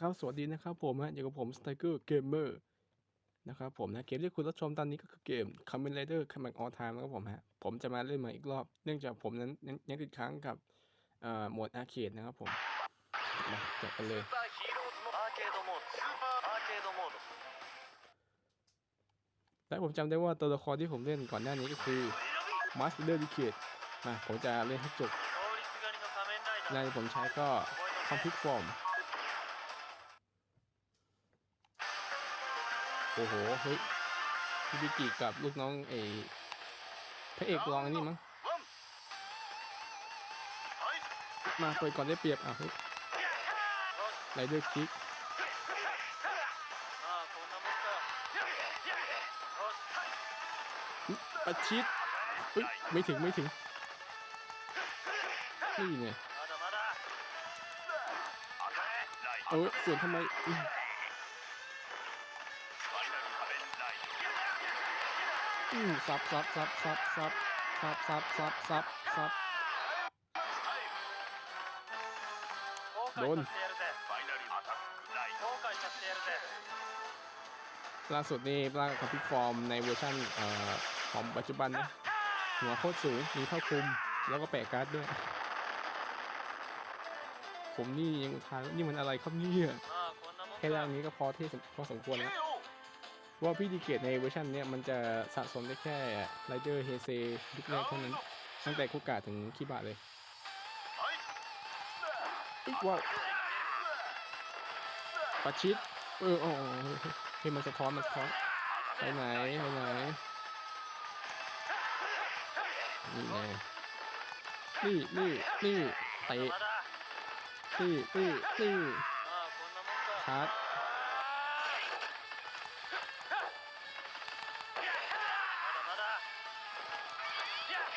ครับสวัสดีนะครับผมฮะอยู่กับผมสไตเกอร์เกมเมอร์นะครับผมนะเกมที่คุณรับชมตอนนี้ก็คือเกม c o m m e n t Rider c o m b a c k All Time นะครับผมฮะผมจะมาเล่นใหม่อีกรอบ เนื่องจากผมนั้นยังติดค้างกับโหมดอาร์เคดนะครับผมมาจัดกันเลยและผมจำได้ว่าตัวละครที่ผมเล่นก่อนหน้านี้ก็คือ Master d e c a d e มาผมจะเล่นให้จบในผมใช้ก็คอมพิวฟอร์ม โอ้โห เฮ้ยฮิบิกิกับลูกน้องเอพระเอกรองนี่มั้ง มาเปิดก่อนได้เปรียบอะเฮ้ยไรเดอร์คิกประชิดเฮ้ยไม่ถึงไม่ถึง นี่ไงเออส่วนทำไม สับสับสับสับสับสับสับสับสับสับโดนล่าสุดนี่ร่างคับพิฟอร์มในเวอร์ชันของปัจจุบันนะหัวโคตรสูงมีเข้าคุม แล้วก็แปะการ์ดด้วย ผมนี่ยังอุทานนี่มันอะไรครับเนี่ยแค่เรื่องนี้ก็พอเท่พอสมควรแล้ว ว่าพี่ดีเกตในเวอร์ชันเนี้ยมันจะสะสมได้แค่ไรเดอร์เฮเซยุคแรกเท่านั้น ตั้งแต่คุกกาถึงคิบะเลยว้าวประชิด เออโอ้เฮ้มันสะท้อนมันสะท้อนไปไหนไปไหนนี่ไงนี่นี่นี่เตะนี่นี่นี่ชาร์จ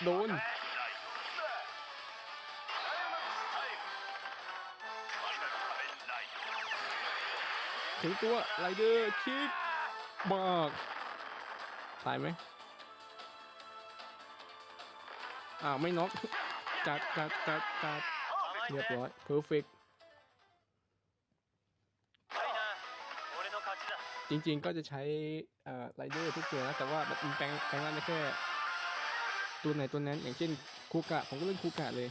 โดน ถึงตัวไรเดอร์คิกบอกตายไหมอ้าวไม่น็อกจัดจัดจัดจัดเรียบร้อยเพอร์เฟกจริงๆก็จะใช้ไรเดอร์ทุกตัวนะแต่ว่ามันแปลงแปลงร่างได้แค่ ตัวไหนตัวนั้นอย่างเช่นคูกะผมก็เล่นคูกะเลย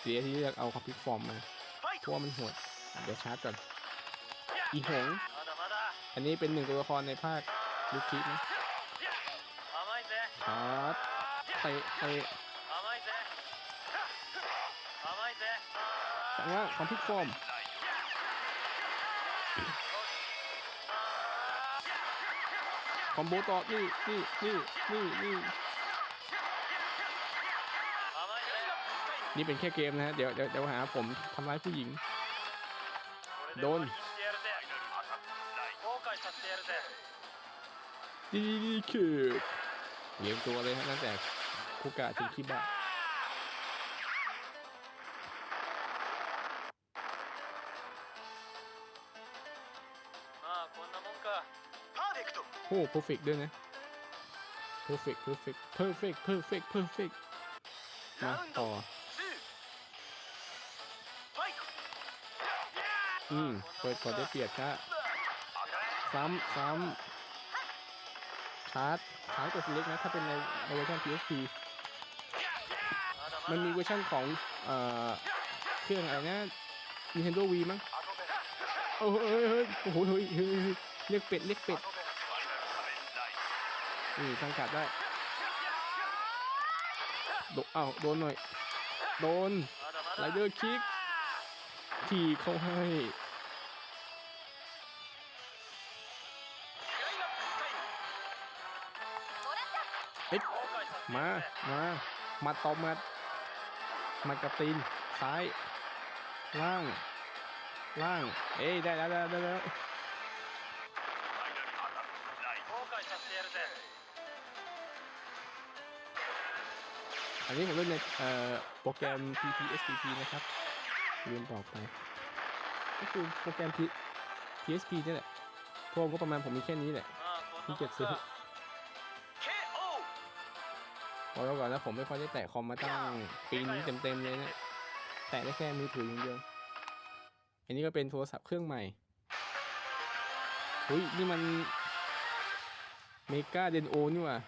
เสียที่เลือกเอาคอพิวฟอร์มมาเพราะมันหดเดี๋ยวชาร์จก่อนอีหงอันนี้เป็นหนึ่งตัวละครในภาคลูกคิดนะชาร์จเตะเตะแต่ว่ามพิวฟอร์ม คอมโบต่อ นี่นี่นี่นี่นี่นี่เป็นแค่เกมนะฮะ เดี๋ยวเดี๋ยวเดี๋ยวหาผมทำร้ายผู้หญิง โดนดีดีดคือเลี้ยงตัวเลยฮะตั้งแต่คุกกะถึงคิบะ โอ้เพอร์เฟกด้วยนะเพอร์เฟกเพอร์เฟกเพอร์เฟกเพอร์เฟกเพอร์เฟกมาต่ออืมเปิดก่อนได้เปรียบครับซ้ำซ้ำชาร์จชาร์จตัวเล็กนะ ถ้าเป็นในเวอร์ชัน PSP มันมีเวอร์ชันของเอ่อเครื่องอะไรนะ Nintendo Wii มั้งโอ้โหเฮ้ยเฮ้ยเรียกเป็ดเรียกเป็ด นี่ตั้งกาดได้โดเอ้าโดนหน่อย โดนไรเดอร์คิก ทีเข้าให้เอ๊มามามาต่อมามากระตีนซ้าย ล่าง ล่าง เอ้ยได้แล้วได้แล้ว อันนี้ผมเล่นในโปรแกรม PPSPP นะครับลืมบอกไป ก็คือโปรแกรม PSP นี่แหละพวกก็ประมาณผมมีแค่นี้แหละที่เก็บซื้อบอกไว้ก่อนนะผมไม่ค่อยได้แตะคอมมาตั้งปีนี้เต็มๆเลยนะแตะได้แค่มือถืออย่างเดียวอันนี้ก็เป็นโทรศัพท์เครื่องใหม่เฮ้ยนี่มันเมกาเดนโอนี่ว่ะ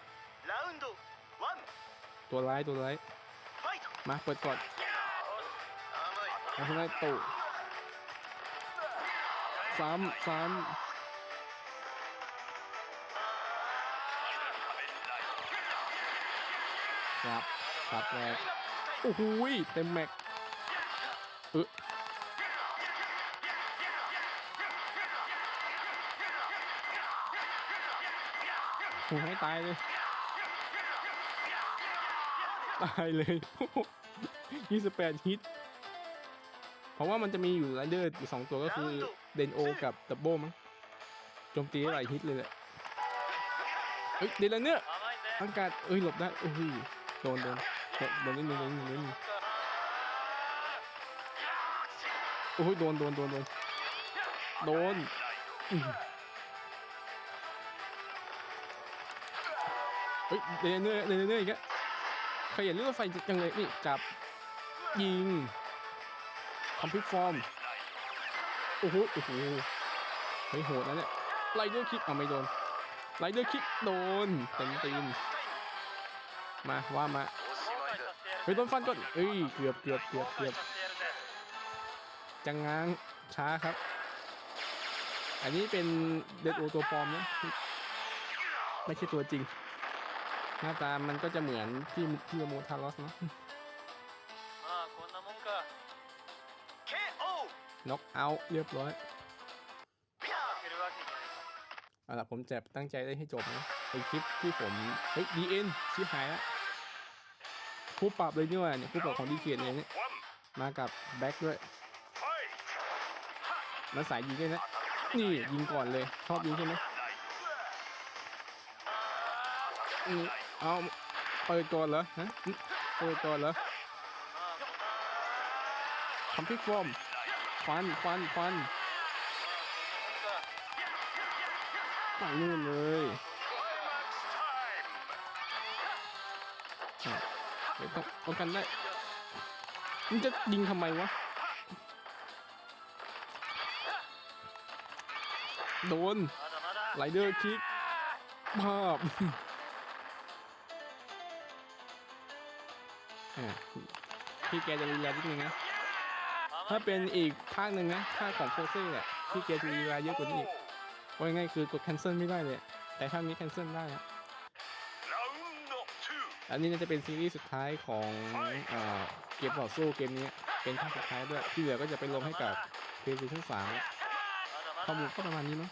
ตัวร้ายตัวร้าย มาเปิดก่อนเาคนได้ตุ่ซ้ำซ้ำครับครับแรกโอ้โหเต็มแม็กเออโอ้ให้ตายเลย ตายเลย ยี่สิบแปดฮิต เพราะว่ามันจะมีอยู่ไรเดอร์อีกสองตัวก็คือเดนโอกับดับเบิลมั้งโจมตีหลายฮิตเลยแหละ เฮ้ยเดนเนอร์ตั้งการเอ้ยหลบได้โอ้โหโดนโดนโดนนิดนึงนิดนึงนิดนึงโอ้ยโดนโดนโดนโดนโดนเฮ้ยเดนเนอร์เดนเนอร์อีกแล้ว ขยันเรื่องไฟยังเลยนี่จับยิงคอมพิวฟอร์มโอ้โหโอ้โหเฮ้ยโหดนะเนี่ยไรเดอร์คิกเอาไม่โดนไรเดอร์คิกโดนเต็มตีนมาว่ามาเฮ้ยโดนฟันก่อนเอ้ยเกือบเกือบเกือบเกือบจังง้างช้าครับ อันนี้เป็นเดดโอตัวปลอมนะไม่ใช่ตัวจริง หน้าตามันก็จะเหมือนที่ที่โมทารอสเนาะน็อกเอาเรียบร้อยเอาล่ะผมจะตั้งใจได้ให้จบนะไอคลิปที่ผมเฮ้ยดีเอ็นชิหายแล้วผู้ปรับเลยนี่ว่าเนี่ยผู้ปรับของดีเกียนเนี่ยมากับแบ็คด้วยมาสายยิงด้วยนะนี่ยิงก่อนเลยชอบยิงใช่ไหมอืม เอาเปิดก่อนเหรอฮะเปิดก่อนเหรอคำพิกฟอมควันควันควันไปนู่นเลยเดี๋ยวต้องกันได้มันจะยิงทำไมวะ โดนไลเดอร์คิกภาพ พี่แกจะรีแลนิดนึงนะ ถ้าเป็นอีกภาคหนึ่งนะภาคของโคเซ่แหละพี่แกจะรีแลเยอะกว่านี้อีกว่าง่ายคือกดแคนเซิลไม่ได้เลย แต่ภาคนี้แคนเซิลได้นะอันนี้น่าจะเป็นซีรีส์สุดท้ายของเกมต่อสู้เกมนี้เป็นภาคสุดท้ายด้วยที่เหลือก็จะไปลงให้กับเพย์ซีซั่นสามข้อมูลก็ประมาณนี้มั้ง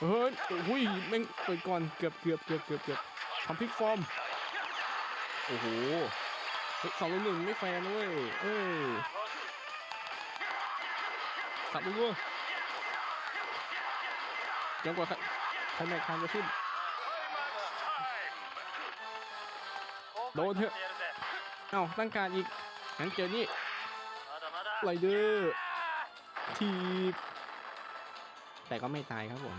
เฮ้ยอุ้ยแม่งเปิดก่อนเกือบเกือบเกือบเกือบเกือบทำพิกฟอร์ม โอ้โหสองหนึ่งไม่แฟนเลยเอ้ยขับดูด้วยยังกว่าคะแนนคานจะขึ้น โดนเถอะ เอ้าตั้งการอีกงั้นเจอนี่ไรเดอร์ทีบแต่ก็ไม่ตายครับผม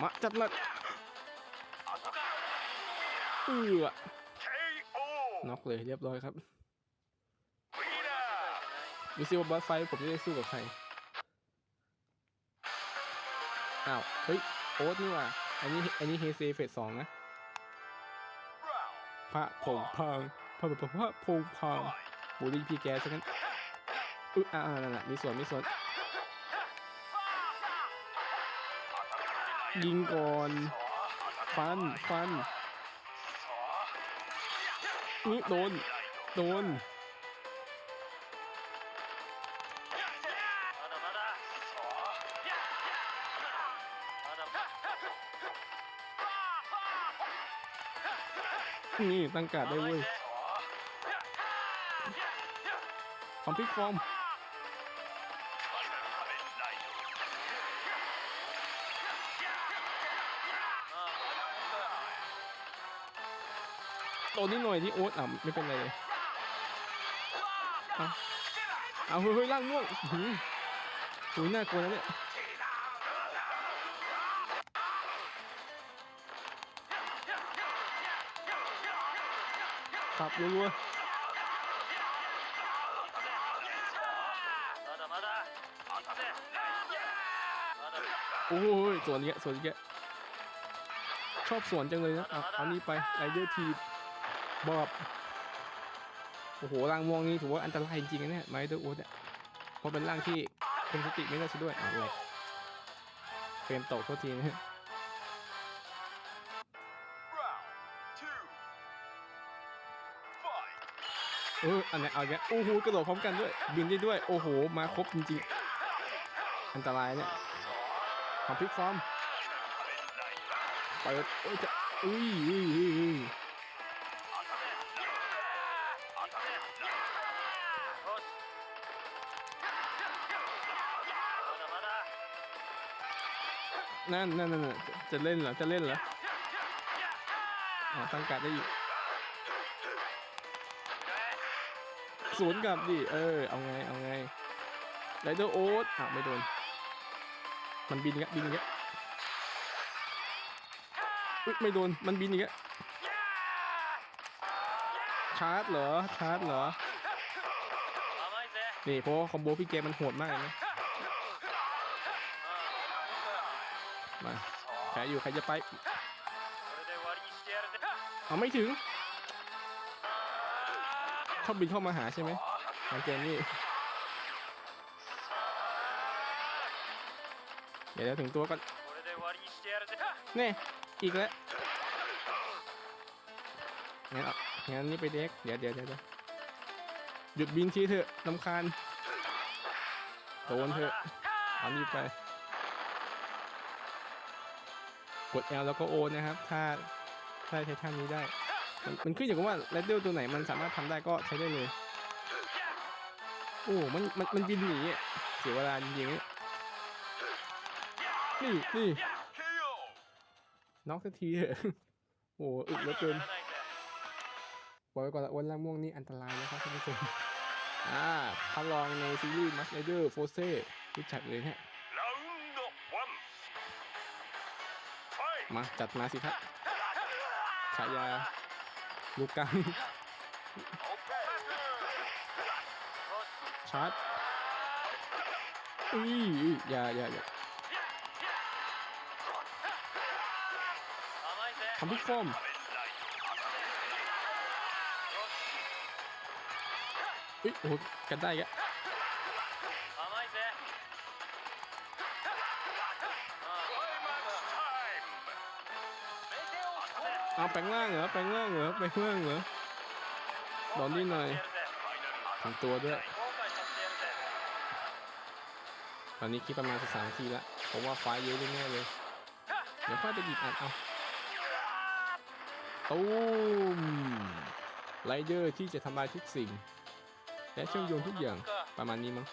มาจัดมา เอือน็อกเลยเรียบร้อยครับดูซิว่าบอสไฟท์ผมจะได้สู้กับใคร อ้าว เฮ้ย โอ๊ตนี่ว่ะ อันนี้ อันนี้เฮเซเฟสสองนะ พระผงพังพระพระพระผงพังบูลลี่พี่แกซะงั้นอึอ่านั่นน่ะมีส่วน มีส่วน ยิงก่อน ฟัน ฟัน อุ๊ยโดน โดน นี่ตั้งกาดได้เว้ยคอมพิกฟอร์ม โดนนิดหน่อยที่โอ๊ตอะไม่เป็นไรเลยเอาเอาเฮ้ยร่างน่วงหืมหูน่ากลัวนะเนี่ยสับรัวโอ้ยสวนนี้ะสวนนี้ะชอบสวนจังเลยนะเอาอันนี้ไปไรเดอร์ที บอบโอ้โหร่างม่วงนี่ถือว่าอันตรายจริงๆนะเนี่ยไมเดอร์อูดเนี่ยเพราะเป็นร่างที่คุมสติไม่ได้ซะด้วยเอาเลยเฟรมตกโทษทีนะเอออันไหนเอาเนี้ยโอ้โหกระโดดพร้อมกันด้วย บินได้ด้วย โอ้โห มาครบจริงๆ อันตรายเนี่ยทำพลิกฟอร์มเปิดโอ้ยจะอุ้ย นั่นนั่นนั่นจะเล่นเหรอ จะเล่นเหรอตั้งกัดได้อีกสวนกลับดิ เออ เอาไง เอาไงไรเดอร์โอ๊ตอ้าวไม่โดน มันบินงี้บินงี้อุ้ยไม่โดน มันบินอีกแล้วชาร์จเหรอ ชาร์จเหรอ นี่เพราะคอมโบพี่เกมันโหดมากเลยนะ มาแผลอยู่ใครจะไปเอาไม่ถึงเข้าบินเข้ามาหาใช่ไหมหลังเกมนี้เดี๋ยวถึงตัวก่อนนี่อีกแล้วงั้นงั้นนี่ไปเด็กเดี๋ยวเดี๋ยวเดี๋ยวหยุดบินทีเถอะลำคาญโดนเถอะอันนี้ไป กด L แล้วก็ O นะครับ ถ้าถ้าใช้ท่านี้ได้ มันมันขึ้นอยู่กับว่าแรดเดิลตัวไหนมันสามารถทำได้ก็ใช้ได้เลย โอ้มันมันมันบินหนีเสียเวลาจริงๆนี่นี่น็อกสักทีเถอะโอ้อึดเหลือเกินบอกไว้ก่อนละอ้นล่างม่วงนี่อันตรายนะครับท่านผู้ชมอ่าพระองในซีรีส์มัสเลเดอร์โฟเซ่รู้จักเลยฮนะ มาจัดมาสิครับขายาลูกกังชาร์จอุ้ยอย่าอย่าอย่าทำทุกฟอมอุ้ยโอ้กันได้กะ เอาแปลงร่างเหรอแปลงร่างเหรอแปลงร่างเหรอดอนนี่หน่อยทำตัวด้วยตอนนี้คิดประมาณสักสามทีละเพราะว่าไฟเยอะแน่เลยเดี๋ยวค่อยไหยิบอัดเอาตูมไลเดอร์ที่จะทำลายทุกสิ่ง และเชื่อมโยงทุกอย่างประมาณนี้มั้ง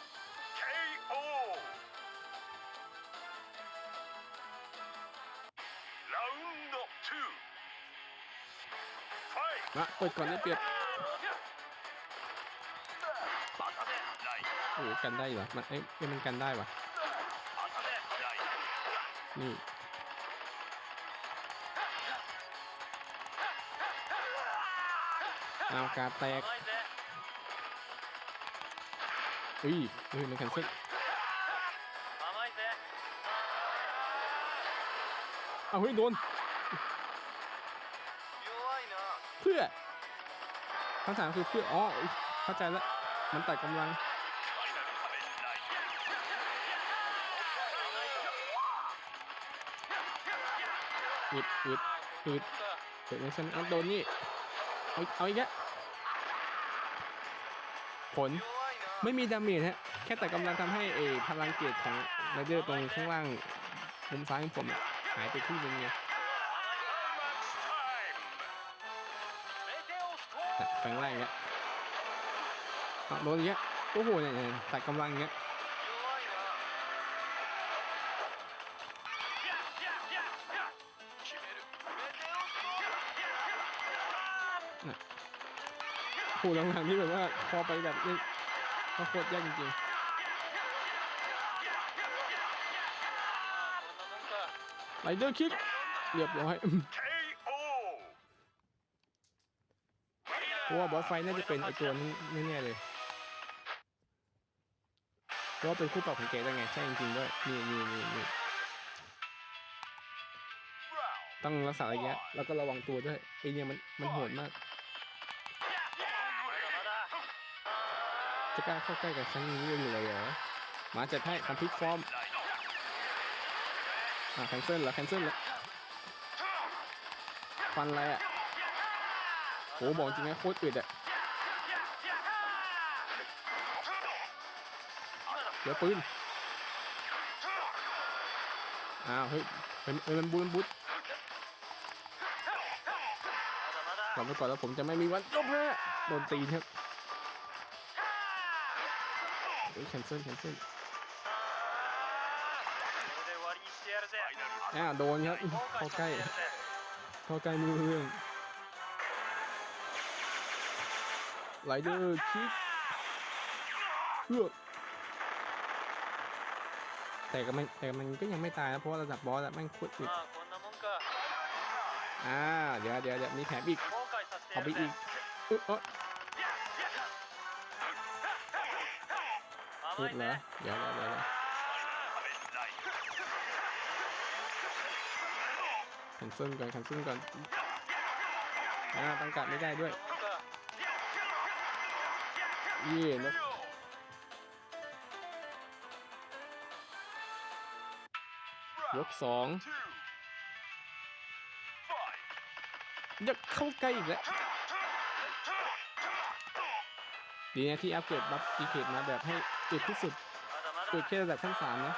มาเปิดก่อนได้เปรียบโอ้กันได้เหรอมันเอ๊ยมันกันได้วะนี่เอากาแตกอุ้ยเฮ้ยมันแข็งซึกเอาเฮ้ยโดนำถามคือเพื่ออ๋อเข้าใจแล้วมันตักำลังอึดอึดอึดเกิดในชั้นโดนนี่เอาเอาอีกแล้วผลไม่มีดาเมจฮะแค่แต่กำลังทำให้เอพลังเกียรติของไรเดอร์ตรงข้างล่างมุมซ้ายของผมหายไปครึ่งนึงไง แปลงแรงเงี้ยโดนเงี้ยโอ้โหเนี่ยตัดกำลังเงี้ยโอ้หหลังๆนี่แบบว่าพอไปแบบนี้โคตรยากจริงๆไรเดอร์คิกเรียบร้อย พราะว่าบอสไฟน่าจะเป็นไอตัวนี้แน่เลยเพราะว่าเป็นคู่ต่อบของแกได้ไง ใช่จริงๆด้วยนี่นี่นี่นี่ต้องรักษาระยะแล้วก็ระวังตัวด้วยไอเนี่ยมันมันโหดมาก จะกล้าเข้าใกล้กับฉันนี้อยู่เลยเหรอมาจัดให้ทำพิกฟอร์มอ่าแคนเซิลเหรอแคนเซิลเหรอฟันอะไรอะ โหบอกจริงนะโคตรอึดอะเดี๋ยวปืน อ้าวเฮ้ยเฮ้ยมันบูนบุ๊ดหลับไปก่อนแล้วผมจะไม่มีวันยจแพ้โดนตีครับเฮ้ยแคนเซิลแคนเซิลอ้าโดนครับเข้าใกล้เข้าใกล้มือเรื่อง ไลเดอร์คิกเพื่แต่ก็มันแต่มันก็ยังไม่ตายนะเพราะระดับบอสอะมันโคตรอีกอ่าเดี๋ยวเดี๋ยวเดี๋ยวมีแถมอีกเอาไปอีกอึ๊บเอออึดเหรอเดี๋ยวเดี๋ยวคันซุ่ลก่อนคันเซิลก่อนอ่าตั้งกัดไม่ได้ด้วย นี่นะยกสองยักเข้าใกล้อีกแล้วดีนะที่อัปเกรดบัฟอีเกตมาแบบให้จุดที่สุดจุดแค่ระดับขั้นสามนะ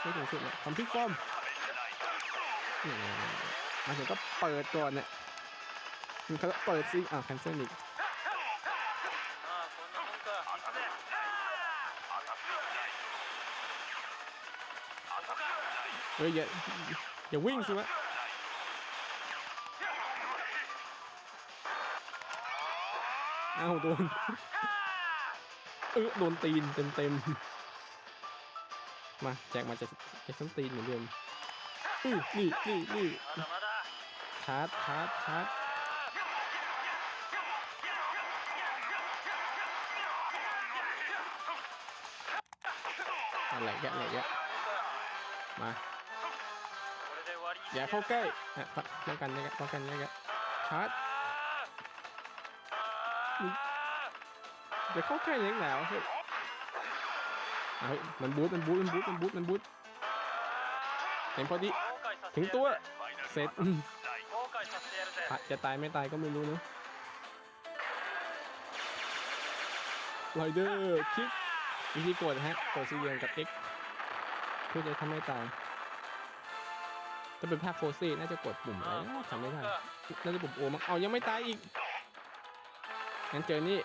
ไม่ถึงสุดเลยทำพิกฟอมมาถึงก็เปิดก่อนเนี่ยมันก็เปิดซิอ่าแคนเซิลอีก ฮ้ยอย่าอย่าวิ่งสิวะอ้าวโดนเออโดนตีนเต็มเต็มมาแจกมาจาจากส้นตีนเหมือนเดิมนี่นี่นี่นี่ชาร์จาร์จาร์จอะไรแยะอะไรแยะมา อย่าเข้าใกล้อะป้องกันนะครับป้องกันนะครับชาร์จอย่าเข้าใกล้เล็กหนาวเฮ้ยมันบูทมันบูทมันบูทมันบูทมันบูทเห็นพอดีถึงตัว เสร็จจะตายไม่ตายก็ไม่รู้นะไรเดอร์คิกวิธีกดฮะ กดซีเรียนกับเอ็ X เพื่อจะทำให้ตาย ถ้าเป็นภาคโคซีน่าจะกดปุ่มอะไรทำไม่ได้น่าจะปุ่มโอมั้งเอายังไม่ตายอีกงั้นเจอนี่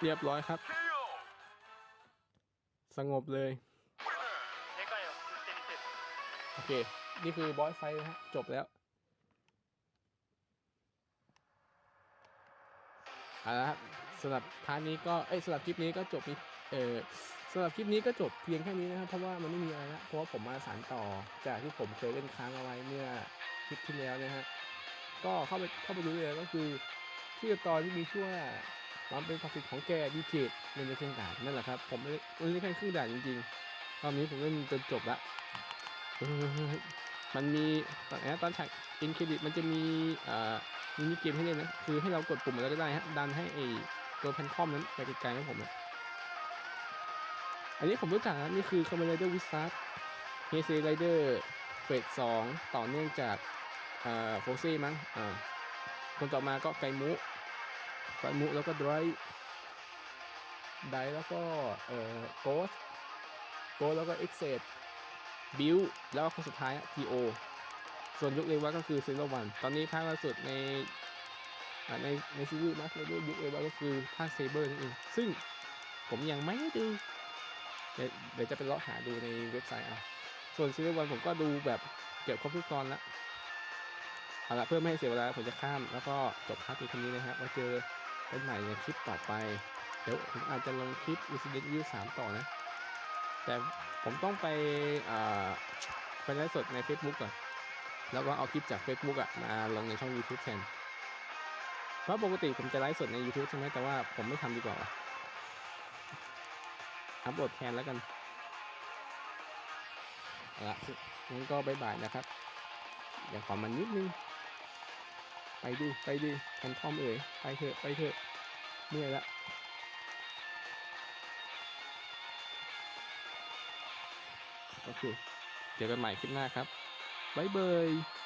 เรียบร้อยครับ สงบเลย โอเค นี่คือบอสไฟนะฮะ จบแล้วเอาละครับสำหรับท่าร์นี้ก็ เอ้ยสำหรับคลิปนี้ก็จบนี้เอ่อสำหรับคลิปนี้ก็จบเพียงแค่นี้นะครับ เพราะว่ามันไม่มีอะไรละเพราะว่าผมมาสานต่อจากที่ผมเคยเล่นค้างเอาไว้เมื่อคลิปที่แล้วนะฮะก็เข้าไปเข้าไปดูเลยก็คือที่ตอนที่มีชื่อว่ามันเป็นความผิดของแกดีเจดเล่นในเครื่องด่านนั่นแหละครับ ผมไม่ได้เล่นแค่ครึ่งด่านจริงๆ ตอนนี้ผมเล่นจนจบละมันมีตอนนี้ตอนฉากอินเครดิตมันจะมีอ่อมินิเกมให้เล่นนะ คือให้เรากดปุ่มอะไรก็ได้ฮะดันให้ไอตัวแพนคอมนั้นไปไกลๆให้ผมอะ อันนี้ผมรู้จักนะนี่คือคอมเมดี้วิสัทเฮเซไรเดอร์เฟสสองต่อเนื่องจากเอ่อโฟซี่มั้งอ่าคนต่อมาก็ไกมุไกมุแล้วก็ดรไดแล้วก็เอ่อโกสโกสแล้วก็เอ็กเซดบิวแล้วก็คนสุดท้ายทีโอส่วนยุคเรวะก็คือซีโรวันตอนนี้ภาคล่าสุดในในในซีรีส์มาสเตอร์ยุคเรวะก็คือภาคเซเบอร์นั่นเองซึ่งผมยังไม่ได้ดู เดี๋ยวจะไปเลาะหาดูในเว็บไซต์เอาส่วนซีรีส์วันผมก็ดูแบบเกี่ยวครบทุกตอนล้วเอาละเพื่อไม่ให้เสียเวลาผมจะข้ามแล้วก็จบพาร์ทนี้นนี้นะฮะมาเจอกันใหม่ในคลิปต่อไป เดี๋ยวผมอาจจะลงคลิป Resident Evil 3 ต่อนะ แต่ผมต้องไปอ่าไปไลฟ์สดใน Facebook ก่อน แล้วก็เอาคลิปจาก Facebook อะมาลงในช่อง YouTube แทนเพราะปกติผมจะไลฟ์สดใน YouTube ใช่ไหมแต่ว่าผมไม่ทำดีกว่า อัพโหลดแทนแล้วกันเอาละงั้นก็บายบายนะครับอย่าขอมันนิดนึง ไปดิไปดิแคนทอมเอ๋ยไปเถอะไปเถอะเมื่อยละโอเค เจอกันใหม่คลิปหน้าครับ บ๊ายบาย